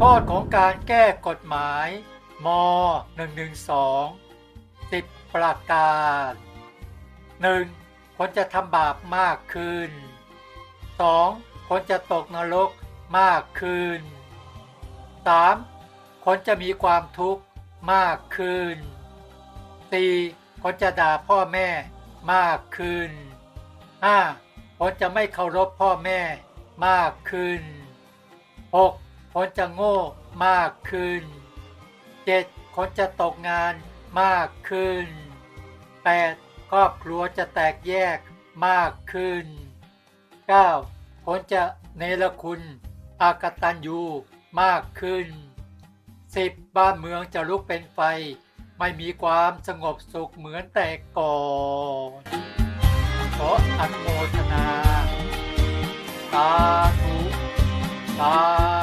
โทษของการแก้กฎหมาย ม 112 10 ประการ 1. คนจะทำบาปมากขึ้น 2. คนจะตกนรกมากขึ้น 3. คนจะมีความทุกข์มากขึ้น 4. คนจะด่าพ่อแม่มากขึ้น 5. คนจะไม่เคารพพ่อแม่มากขึ้น 6. คนจะโง่มากขึ้น 7. คนจะตกงานมากขึ้น 8. ครอบครัวจะแตกแยกมากขึ้น 9. คนจะเนรคุณอากตันยูมากขึ้น 10. บ้านเมืองจะลุกเป็นไฟ ไม่มีความสงบสุขเหมือนแต่ก่อนขออนุโมทนา สาธุสา